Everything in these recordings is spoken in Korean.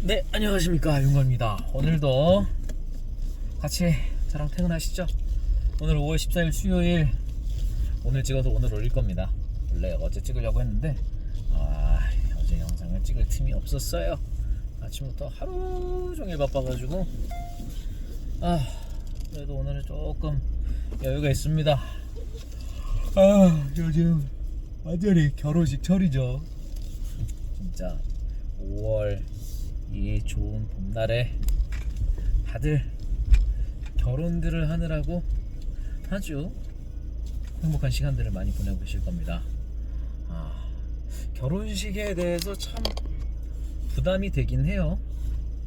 네, 안녕하십니까. 윤거입니다. 오늘도 같이 저랑 퇴근하시죠? 오늘 5월 14일 수요일 오늘 찍어도 오늘 올릴 겁니다. 원래 어제 찍으려고 했는데 아, 어제 영상을 찍을 틈이 없었어요. 아침부터 하루 종일 바빠가지고 아, 그래도 오늘은 조금 여유가 있습니다. 아, 요즘 완전히 결혼식 철이죠. 진짜 5월 이 좋은 봄날에 다들 결혼들을 하느라고 아주 행복한 시간들을 많이 보내고 계실 겁니다. 아, 결혼식에 대해서 참 부담이 되긴 해요.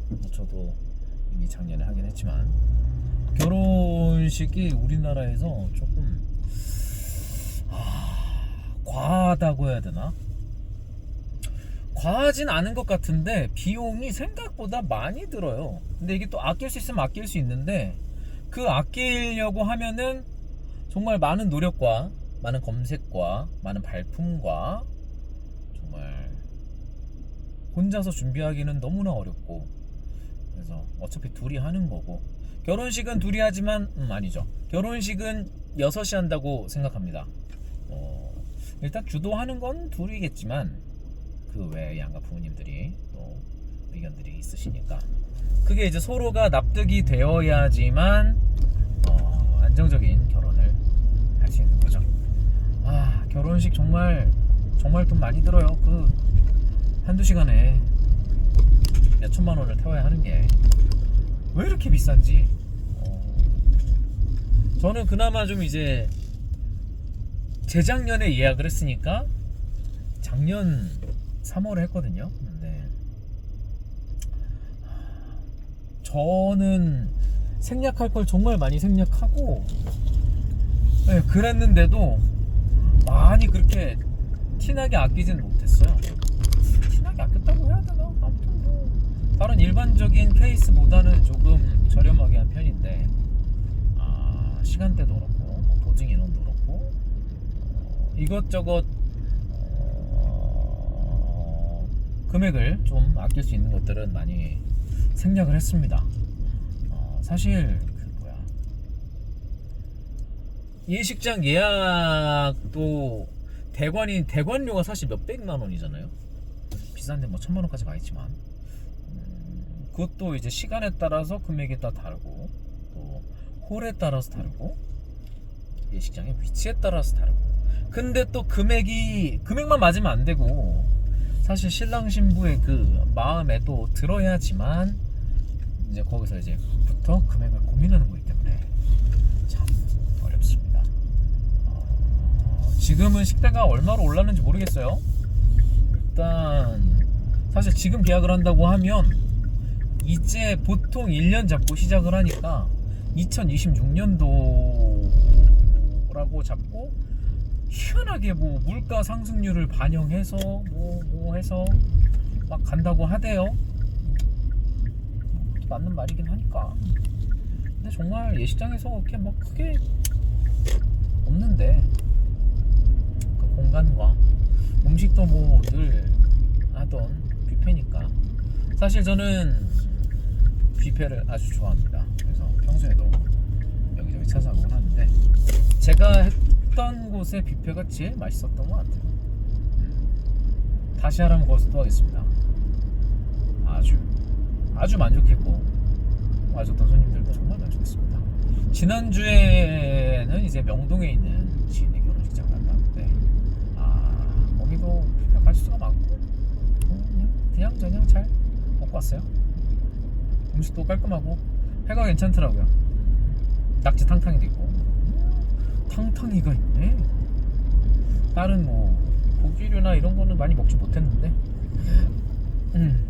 뭐 저도 이미 작년에 하긴 했지만 결혼식이 우리나라에서 조금 아, 과하다고 해야 되나? 과하진 않은 것 같은데 비용이 생각보다 많이 들어요. 근데 이게 또 아낄 수 있으면 아낄 수 있는데 그 아끼려고 하면은 정말 많은 노력과 많은 검색과 많은 발품과 정말 혼자서 준비하기는 너무나 어렵고 그래서 어차피 둘이 하는 거고 결혼식은 둘이 하지만 음 아니죠. 결혼식은 여섯이 한다고 생각합니다. 어, 일단 주도하는 건 둘이겠지만 그 외에 양가 부모님들이 또 의견들이 있으시니까 그게 이제 서로가 납득이 되어야지만 어, 안정적인 결혼을 할 수 있는 거죠. 아 결혼식 정말 정말 돈 많이 들어요. 그 한두 시간에 몇 천만 원을 태워야 하는 게 왜 이렇게 비싼지 어, 저는 그나마 좀 이제 재작년에 예약을 했으니까 작년 3월에 했거든요. 근데 저는 생략할 걸 정말 많이 생략하고 네, 그랬는데도 많이 그렇게 티나게 아끼진 못했어요. 티나게 아꼈다고 해야 되나? 아무튼 뭐 다른 일반적인 케이스보다는 조금 저렴하게 한 편인데 아, 시간대도 그렇고 뭐 보증 인원도 그렇고 어, 이것저것 어, 금액을 좀 아낄 수 있는 것들은 많이 생략을 했습니다. 어, 사실 그 뭐야 예식장 예약도 대관이 대관료가 사실 몇 백만 원이잖아요. 비싼데 뭐 천만 원까지 가 있지만 음, 그것도 이제 시간에 따라서 금액이 다 다르고 또 홀에 따라서 다르고 예식장의 위치에 따라서 다르고 근데 또 금액이 금액만 맞으면 안 되고 사실 신랑 신부의 그 마음에도 들어야지만 이제 거기서 이제 부터 금액을 고민하는 거기 때문에 참 어렵습니다. 어, 지금은 식대가 얼마로 올랐는지 모르겠어요. 일단 사실 지금 계약을 한다고 하면 이제 보통 1년 잡고 시작을 하니까 2026년도라고 잡고 희한하게 뭐 물가 상승률을 반영해서 뭐, 뭐 해서 막 간다고 하대요. 맞는 말이긴 하니까. 근데 정말 예식장에서 그렇게 뭐 크게 없는데 그 공간과 음식도 뭐 늘 하던 뷔페니까 사실 저는 뷔페를 아주 좋아합니다. 그래서 평소에도 여기저기 찾아가곤 하는데 제가 했던 곳의 뷔페가 제일 맛있었던 것 같아요. 음. 다시 하라면 거기서 또 하겠습니다. 아주 아주 만족했고 와줬던 손님들도 정말 만족했습니다. 지난주에는 이제 명동에 있는 지인의 결혼식장 갔다 왔는데 아 거기도 뷔페 가수가 많고 어, 그냥 그냥 저냥 잘 먹고 왔어요. 음식도 깔끔하고 회가 괜찮더라고요. 낙지 탕탕이도 있고 탕탕이가 있네. 다른 뭐 고기류나 이런 거는 많이 먹지 못했는데 음,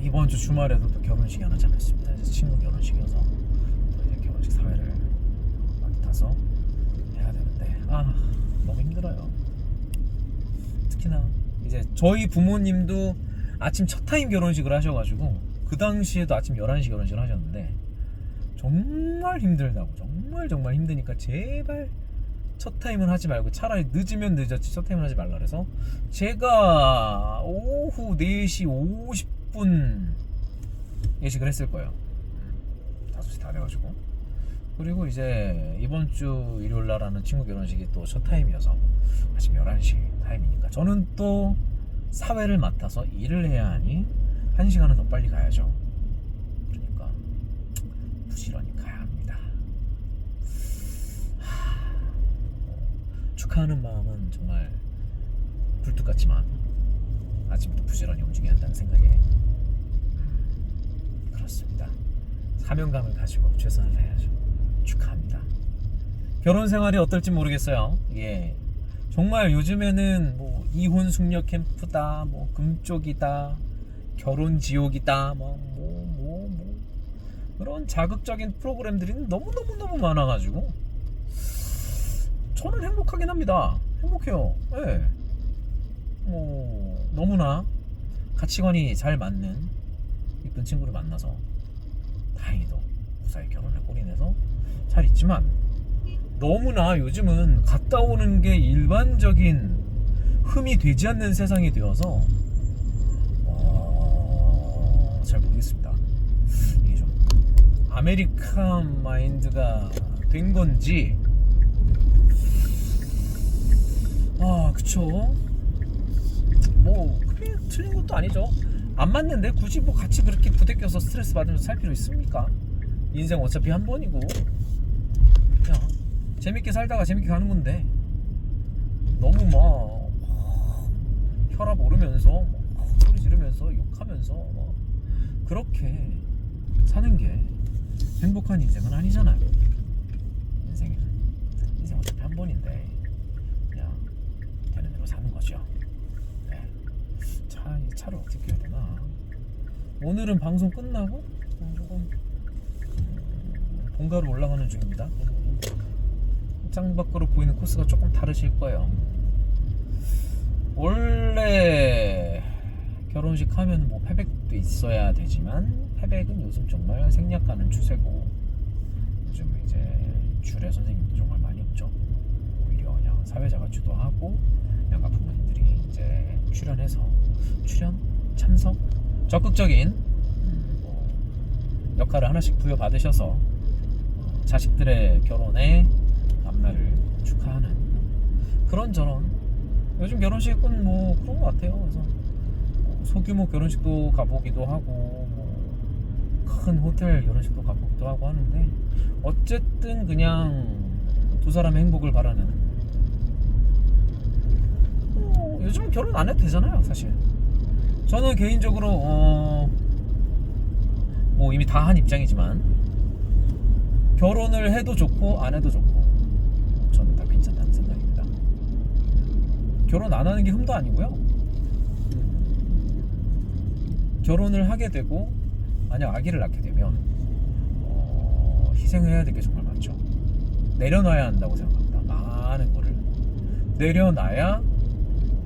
이번 주 주말에도 또 결혼식이 하나 잡혔습니다. 이제 친구 결혼식이어서 또 이제 결혼식 사회를 맡아서 해야 되는데 아 너무 힘들어요. 특히나 이제 저희 부모님도 아침 첫 타임 결혼식을 하셔가지고 그 당시에도 아침 11시 결혼식을 하셨는데 정말 힘들다고 정말 정말 힘드니까 제발 첫 타임은 하지 말고 차라리 늦으면 늦었지 첫 타임은 하지 말라 그래서 제가 오후 4시 6분 예식을 했을 거예요. 음, 5시 다 돼가지고. 그리고 이제 이번 주 일요일 날 하는 친구 결혼식이 또 첫 타임이어서 아침 11시 타임이니까 저는 또 사회를 맡아서 일을 해야 하니 1시간은 더 빨리 가야죠. 그러니까 부지런히 가야 합니다. 하, 뭐, 축하하는 마음은 정말 굴뚝 같지만 아침부터 부지런히 움직여야 한다는 생각에 음, 그렇습니다. 사명감을 가지고 최선을 다해야죠. 축하합니다. 결혼 생활이 어떨지 모르겠어요. 예. 정말 요즘에는 뭐 이혼 숙녀 캠프다, 뭐 금쪽이다, 결혼 지옥이다, 뭐 뭐 뭐 뭐 그런 자극적인 프로그램들이 너무 너무 너무 많아가지고 저는 행복하긴 합니다. 행복해요. 예. 뭐 너무나 가치관이 잘 맞는 이쁜 친구를 만나서 다행히도 무사히 결혼에 골인해서 잘 있지만 너무나 요즘은 갔다 오는 게 일반적인 흠이 되지 않는 세상이 되어서 어, 잘 모르겠습니다. 이게 좀 아메리칸 마인드가 된 건지 아 그쵸? 뭐 그게 틀린 것도 아니죠. 안 맞는데 굳이 뭐 같이 그렇게 부대껴서 스트레스 받으면서 살 필요 있습니까? 인생 어차피 한 번이고. 그냥 재밌게 살다가 재밌게 가는 건데. 너무 막 혈압 오르면서 막 소리 지르면서 욕하면서 막 그렇게 사는 게 행복한 인생은 아니잖아요. 인생은. 인생 어차피 한 번인데 사는 거죠. 네. 차, 이 차를 어떻게 해야 되나? 오늘은 방송 끝나고 어, 조금 음, 본가로 올라가는 중입니다. 창밖으로 보이는 코스가 조금 다르실 거예요. 원래 결혼식 하면 뭐 패백도 있어야 되지만 패백은 요즘 정말 생략가는 추세고 요즘 이제 주례 선생님도 정말 많이 없죠. 오히려 그냥 사회자가 주도하고 양가 부모님들이 이제 출연해서 출연 참석 적극적인 음, 뭐 역할을 하나씩 부여받으셔서 어, 자식들의 결혼에 앞날을 축하하는 그런 저런 요즘 결혼식은 뭐 그런 것 같아요. 그래서 뭐 소규모 결혼식도 가보기도 하고 뭐큰 호텔 결혼식도 가보기도 하고 하는데 어쨌든 그냥 두 사람의 행복을 바라는 뭐 요즘 결혼 안 해도 되잖아요 사실 저는 개인적으로 어, 뭐 이미 다 한 입장이지만 결혼을 해도 좋고 안 해도 좋고 저는 다 괜찮다는 생각입니다. 결혼 안 하는 게 흠도 아니고요. 결혼을 하게 되고 만약 아기를 낳게 되면 어, 희생해야 될 게 정말 많죠. 내려놔야 한다고 생각합니다. 많은 거를 내려놔야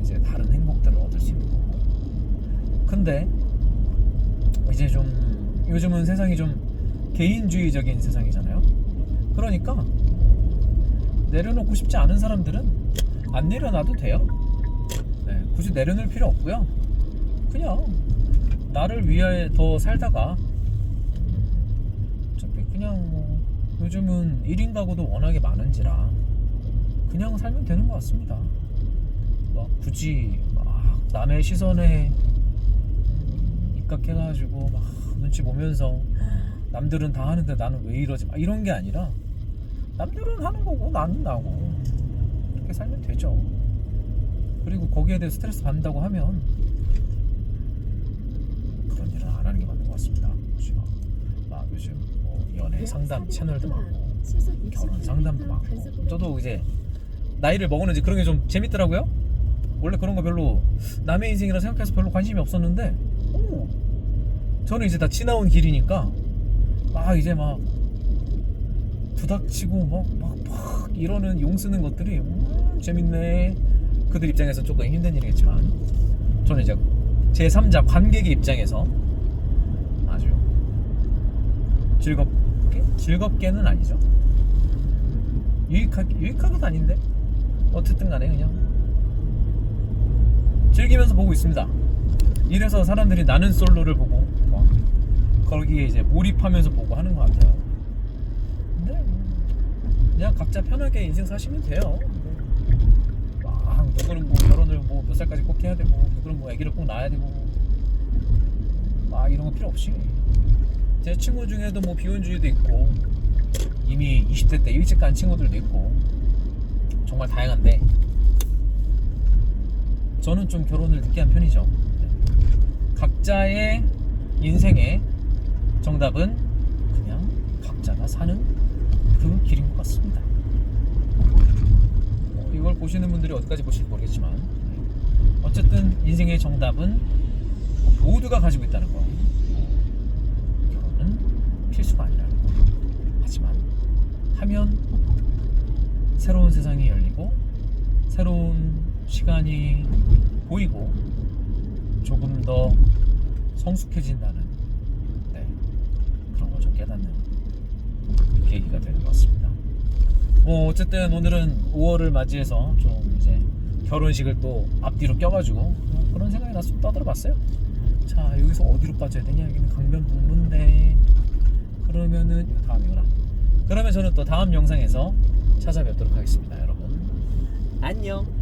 이제 다른 행복들을 얻을 수 있는 거고. 근데 이제 좀 요즘은 세상이 좀 개인주의적인 세상이잖아요. 그러니까 내려놓고 싶지 않은 사람들은 안 내려놔도 돼요. 네, 굳이 내려놓을 필요 없고요. 그냥 나를 위해 더 살다가 어차피 그냥 뭐 요즘은 1인 가구도 워낙에 많은지라 그냥 살면 되는 것 같습니다. 막 굳이 막 남의 시선에 입각해가지고 막 눈치 보면서 남들은 다 하는데 나는 왜 이러지? 막 이런 게 아니라 남들은 하는 거고 나는 나고 그렇게 살면 되죠. 그리고 거기에 대해 스트레스 받는다고 하면 그런 일은 안 하는 게 맞는 것 같습니다. 제가 막 요즘 뭐 연애 상담 채널도 많고 결혼 상담도 많고 저도 이제 나이를 먹었는지 그런 게 좀 재밌더라고요. 원래 그런 거 별로 남의 인생이라 생각해서 별로 관심이 없었는데 오, 저는 이제 다 지나온 길이니까 막 이제 막 부닥치고 막, 막, 막 이러는 용 쓰는 것들이 음, 재밌네. 그들 입장에서 조금 힘든 일이겠지만 저는 이제 제 3자 관객의 입장에서 아주 즐겁게 즐겁게는 아니죠. 유익하게 유익하게도 아닌데 어쨌든 간에 그냥 즐기면서 보고 있습니다. 이래서 사람들이 나는 솔로를 보고 막 거기에 이제 몰입하면서 보고 하는 것 같아요. 근데 그냥 각자 편하게 인생 사시면 돼요. 막 누구는 뭐 결혼을 뭐 몇 살까지 꼭 해야 되고 누구는 뭐 아기를 꼭 낳아야 되고 막 이런 거 필요 없이 제 친구 중에도 뭐 비혼주의도 있고 이미 20대 때 일찍 간 친구들도 있고 정말 다양한데 저는 좀 결혼을 늦게 한 편이죠. 각자의 인생의 정답은 그냥 각자가 사는 그 길인 것 같습니다. 뭐 이걸 보시는 분들이 어디까지 보실지 모르겠지만 어쨌든 인생의 정답은 모두가 가지고 있다는 거. 결혼은 필수가 아니라는 거. 하지만 하면 새로운 세상이 열리고 새로운 시간이 보이고 조금 더 성숙해진다는 네, 그런 걸 좀 깨닫는 계기가 되는 것 같습니다. 뭐 어쨌든 오늘은 5월을 맞이해서 좀 이제 결혼식을 또 앞뒤로 껴가지고 뭐 그런 생각이 나서 좀 떠들어봤어요. 자 여기서 어디로 빠져야 되냐 여기는 강변북로인데 그러면은 다음이구나. 그러면 저는 또 다음 영상에서 찾아뵙도록 하겠습니다, 여러분. 안녕.